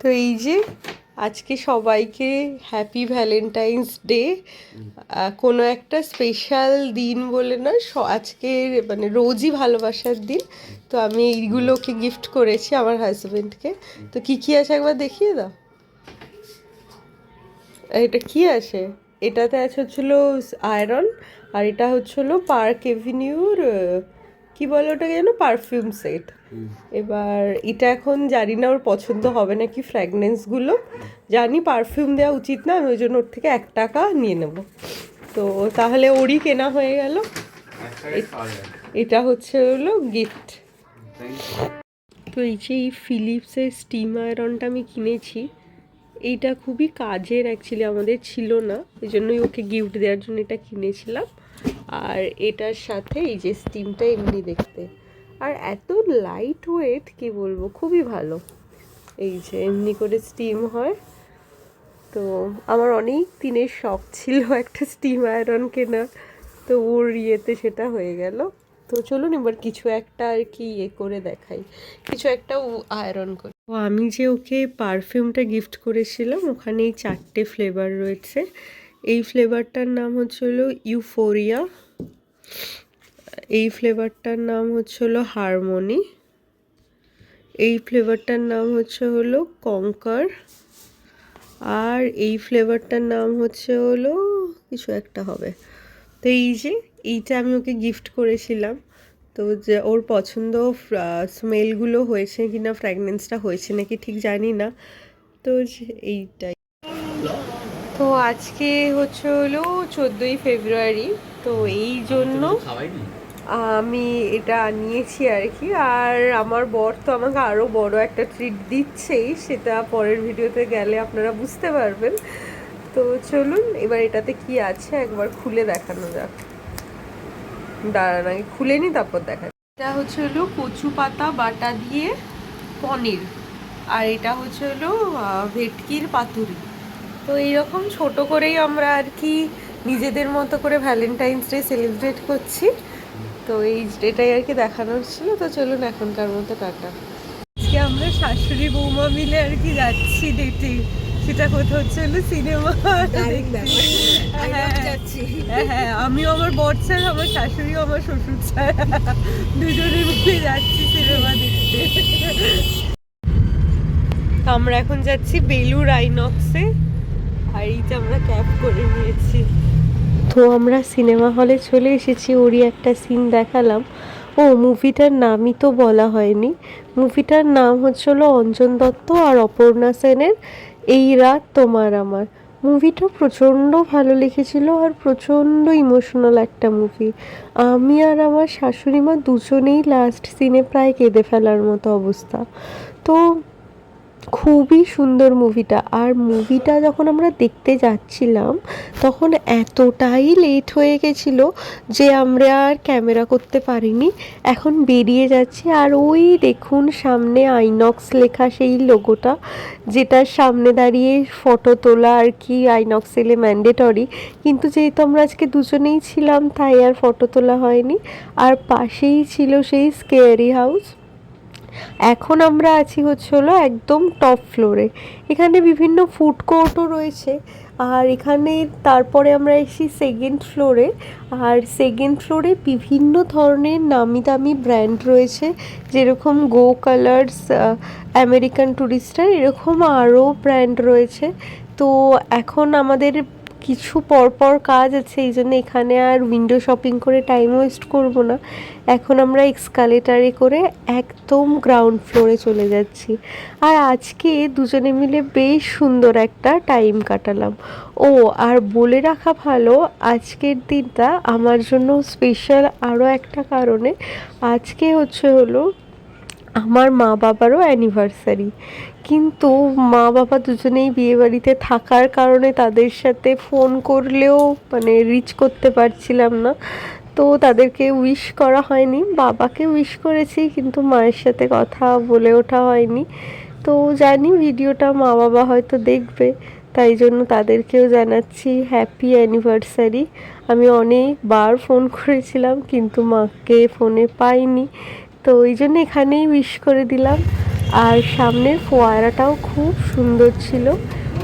তো এই যে আজকে সবাইকে হ্যাপি ভ্যালেন্টাইন্স ডে কোনো একটা স্পেশাল দিন বলে না আজকে মানে রোজই ভালোবাসার দিন। তো আমি এইগুলোকে গিফট করেছি আমার হাজব্যান্ডকে তো কি কি আছে একবার দেখিয়ে দাও। এটা কি আছে? এটাতে আছে হচ্ছিল আয়রন আর এটা হচ্ছিল পার্ক এভিনিউর কি বলে ওটাকে যেন? পারফিউম সেট এবার এটা এখন জানি না ওর পছন্দ হবে নাকি ফ্র্যাগনেন্সগুলো জানি পারফিউম দেওয়া উচিত না আমি ওই জন্য ওর থেকে এক টাকা নিয়ে নেব। তো তাহলে ওরই কেনা হয়ে গেল। এটা হচ্ছে হলো গিফট তো এই যে এই ফিলিপসের স্টিম আয়রনটা আমি কিনেছি এইটা খুবই কাজের অ্যাকচুয়ালি আমাদের ছিল না এই জন্যই ওকে গিফট দেওয়ার জন্য এটা কিনেছিলাম। আর এটার সাথে এই যে স্টিমটা এমনি দেখতে। আর এত লাইট ওয়েট কী বলব, খুবই ভালো। এই যে এমনি করে স্টিম হয়। তো আমার অনেক দিনের শখ ছিল একটা স্টিম আয়রন কেনা তো ওর ইয়েতে সেটা হয়ে গেল। তো চলুন এবার কিছু একটা আর কি ইয়ে করে দেখাই। কিছু একটা আয়রন করে। তো আমি যে ওকে পারফিউমটা গিফট করেছিলাম ওখানে এই চারটে ফ্লেভার রয়েছে। এই ফ্লেভারটার নাম হচ্ছে হলো ইউফোরিয়া এই ফ্লেভারটার নাম হচ্ছে হলো হারমোনি এই ফ্লেভারটার নাম হচ্ছে হলো কঙ্কার আর এই ফ্লেভারটার নাম হচ্ছে হলো, কিছু একটা হবে। তো এই যে এইটা আমি ওকে গিফট করেছিলাম। তো যে ওর পছন্দ স্মেলগুলো হয়েছে কি না ফ্র্যাগনেন্সটা হয়েছে নাকি ঠিক জানি না। তো এইটাই। তো আজকে হচ্ছে হলো চোদ্দোই ফেব্রুয়ারি। তো এই জন্য আমি এটা নিয়েছি আর কি। আর আমার বর তো আমাকে আরও বড় একটা ট্রিট দিচ্ছেই। সেটা পরের ভিডিওতে গেলে আপনারা বুঝতে পারবেন। তো চলুন, এবার এটাতে কি আছে একবার খুলে দেখানো যাক। দাঁড়ান আগে খুলে নি তারপর দেখা এটা হচ্ছে হলো কচু পাতা, বাটা দিয়ে পনির। আর এটা হচ্ছে হলো ভেটকির পাতুরি। তো এইরকম ছোট করেই আমরা আর কি নিজেদের মতো করে ভ্যালেন্টাইন্স ডে সেলিব্রেট করছি। তো এই এটাই আর কি দেখানোর ছিল। তো চলুন, এখনকার মতো টাটা। আজকে আমরা শাশুড়ি বৌমা মিলে আর কি যাচ্ছি ডেটে সেটা কোথাও হচ্ছে হলো? সিনেমা। হ্যাঁ। হ্যাঁ। আমিও আমার বর ছাড় আমার শাশুড়িও আমার শ্বশুর ছাড় দুজনে মিলে যাচ্ছি সিনেমা দেখতে। আমরা এখন যাচ্ছি বেলুর আইনক্সে। আর এই যে আমরা ক্যাব করে নিয়েছি। তো আমরা সিনেমা হলে চলে এসেছি ওরই একটা সিন দেখালাম। ও মুভিটার নামই তো বলা হয়নি। মুভিটার নাম হচ্ছিল অঞ্জন দত্ত আর অপর্ণা সেনের এই রাত তোমার আমার। মুভিটা প্রচণ্ড ভালো লেগেছিল আর প্রচণ্ড ইমোশনাল একটা মুভি আমি আর আমার শাশুড়ি মা দুজনেই লাস্ট সিনে প্রায় কেঁদে ফেলার মতো অবস্থা। তো খুবই সুন্দর মুভিটা আর মুভিটা যখন আমরা দেখতে যাচ্ছিলাম, তখন এতটাই লেট হয়ে গেছিল যে আমরা আর ক্যামেরা করতে পারিনি। এখন বেরিয়ে যাচ্ছি আর ওই দেখুন সামনে আইনক্স লেখা সেই লোগোটা যেটার সামনে দাঁড়িয়ে ফটো তোলা আর কি আইনক্স এলে ম্যান্ডেটরি কিন্তু যেহেতু আমরা আজকে দুজনেই ছিলাম, তাই আর ফটো তোলা হয়নি। আর পাশেই ছিল সেই স্কেয়ারি হাউস এখন আমরা আছি হচ্ছে হলো একদম টপ ফ্লোরে এখানে বিভিন্ন ফুড কোর্টও রয়েছে। আর এখানে তারপরে আমরা এসেছি সেকেন্ড ফ্লোরে আর সেকেন্ড ফ্লোরে বিভিন্ন ধরনের নামি দামি ব্র্যান্ড রয়েছে। যেরকম গো কালার্স আমেরিকান টুরিস্টার এরকম আরও ব্র্যান্ড রয়েছে। তো এখন আমাদের কিছু পরপর কাজ আছে, এই জন্য এখানে আর উইন্ডো শপিং করে টাইম ওয়েস্ট করব না। এখন আমরা এক্সকালেটারে করে একদম গ্রাউন্ড ফ্লোরে চলে যাচ্ছি। আর আজকে দুজনে মিলে বেশ সুন্দর একটা টাইম কাটালাম। ও, আর বলে রাখা ভালো, আজকের দিনটা আমার জন্য স্পেশাল আরও একটা কারণে। আজকে হচ্ছে হলো আমার মা বাবারও অ্যানিভার্সারি কিন্তু মা বাবা দুজনেই বিয়েবাড়িতে থাকার কারণে তাদের সাথে ফোন করলেও মানে রিচ করতে পারছিলাম না। তো তাদেরকে উইশ করা হয়নি। বাবাকে উইশ করেছি, কিন্তু মায়ের সাথে কথা বলে ওঠা হয়নি। তো জানি ভিডিওটা মা বাবা হয়তো দেখবে। তাই জন্য তাদেরকেও জানাচ্ছি হ্যাপি অ্যানিভার্সারি আমি অনেকবার ফোন করেছিলাম, কিন্তু মাকে ফোনে পাইনি। তো ওই জন্য এখানেই উইশ করে দিলাম। আর সামনের ফোয়ারাটাও খুব সুন্দর ছিল।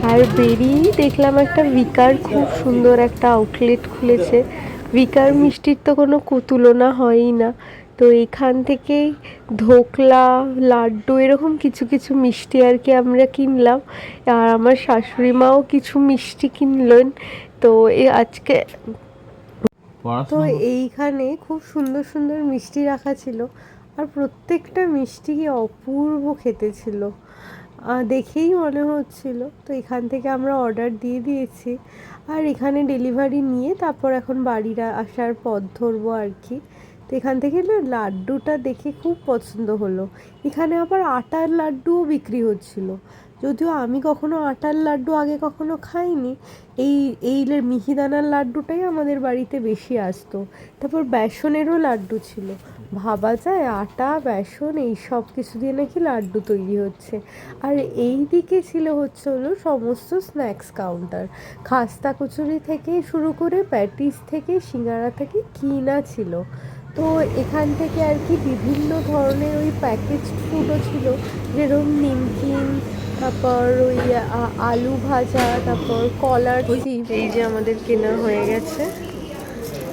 আর বেরিয়েই দেখলাম একটা বিকার খুব সুন্দর একটা আউটলেট খুলেছে। বিকার মিষ্টির তো কোনো কু- তুলনা হয়ই না। তো এখান থেকেই ধোকলা লাড্ডু এরকম কিছু কিছু মিষ্টি আর কি আমরা কিনলাম। আর আমার শাশুড়ি মাও কিছু মিষ্টি কিনলেন। তো এ আজকে তো এইখানে খুব সুন্দর সুন্দর মিষ্টি রাখা ছিল। আর প্রত্যেকটা মিষ্টি কি অপূর্ব খেতে ছিল। দেখেই মনে হচ্ছিল। তো এখান থেকে আমরা অর্ডার দিয়ে দিয়েছি। আর এখানে ডেলিভারি নিয়ে তারপর এখন বাড়ির আসার পথ ধরবো আর কি। তো এখান থেকে লাড্ডুটা দেখে খুব পছন্দ হলো। এখানে আবার আটার লাড্ডুও বিক্রি হচ্ছিল। যদিও আমি কখনো আটার লাড্ডু আগে কখনো খাইনি। এই এই মিহিদানার লাড্ডুটাই আমাদের বাড়িতে বেশি আসতো। তারপর বেসনেরও লাড্ডু ছিল। ভাবা যায় আটা বেসন এই সব কিছু দিয়ে নাকি লাড্ডু তৈরি হচ্ছে। আর এই দিকে ছিল হচ্ছে হলো সমস্ত স্ন্যাক্স কাউন্টার খাস্তা কচুরি থেকে শুরু করে প্যাটিস থেকে সিঙ্গারা থেকে কি না ছিল। তো এখান থেকে আর কি বিভিন্ন ধরনের ওই প্যাকেজ ফুডও ছিল। যেরকম নিমকিন তারপর ওই আলু ভাজা তারপর কলার এই যে আমাদের কেনা হয়ে গেছে।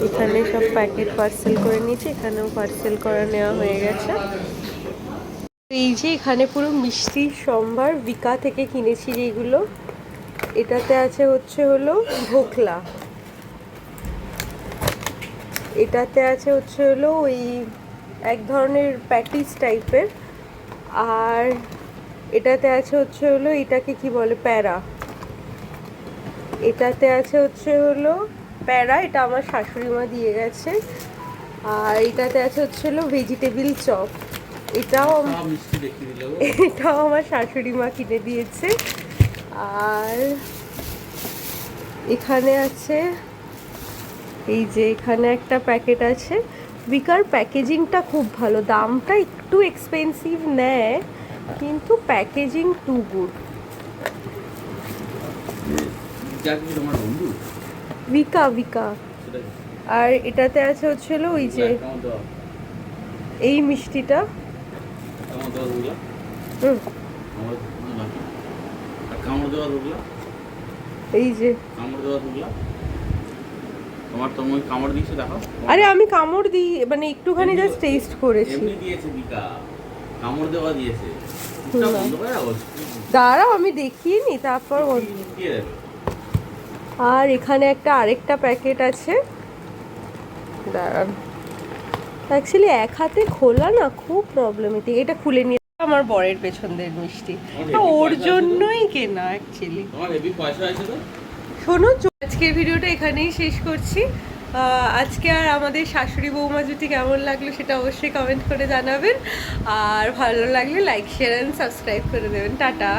এখানে সব প্যাকেট পার্সেল করে নিয়েছি, এখানেও পার্সেল করা নেওয়া হয়ে গেছে। এই যে এখানে পুরো মিষ্টির সম্ভার বিকা থেকে কিনেছি যেগুলো, এটাতে আছে হচ্ছে হলো ধোকলা এটাতে আছে হচ্ছে হলো ওই এক ধরনের প্যাটিস টাইপের আর এটাতে আছে হচ্ছে হলো এটাকে কি বলে, প্যারা। এটাতে আছে হচ্ছে হলো প্যারা এটা আমার শাশুড়ি মা দিয়ে গেছে। আর এটাতে আছে হচ্ছে হলো ভেজিটেবিল চপ এটাও এটাও আমার শাশুড়ি মা কিনে দিয়েছে। আর এখানে আছে এই যে এখানে একটা প্যাকেট আছে। বিকার প্যাকেজিংটা খুব ভালো। দামটা একটু এক্সপেন্সিভ নেয় কিন্তু প্যাকেজিং টু গুড। যা কি তোমার বন্ধু বিকা বিকা সেটা কি? আর এটাতে আছে হচ্ছিল ওই যে এই মিষ্টিটা। এই যে। আরে আমি কামড় দিই মানে একটুখানি জাস্ট টেস্ট করেছি। কামড় দেওয়া দিয়েছে। দাঁড়াও আমি দেখিয়ে নি তারপর আর এখানে একটা আরেকটা প্যাকেট আছে। দাঁড়ান। অ্যাকচুয়ালি এক হাতে খোলা না খুব প্রবলেমেটিক এটা। খুলে নিয়ে আমার বরের পেছনদের মিষ্টি। ওর। জন্যই কেনা অ্যাকচুয়ালি তোমার হেভি পয়সা আছে তো? শোনো আজকের ভিডিওটা এখানেই শেষ করছি। আজকে আর আমাদের শাশুড়ি বৌমা জুটি কেমন লাগল সেটা অবশ্যই কমেন্ট করে জানাবেন। আর ভালো লাগলে লাইক শেয়ার অ্যান্ড সাবস্ক্রাইব করে দেবেন। টাটা।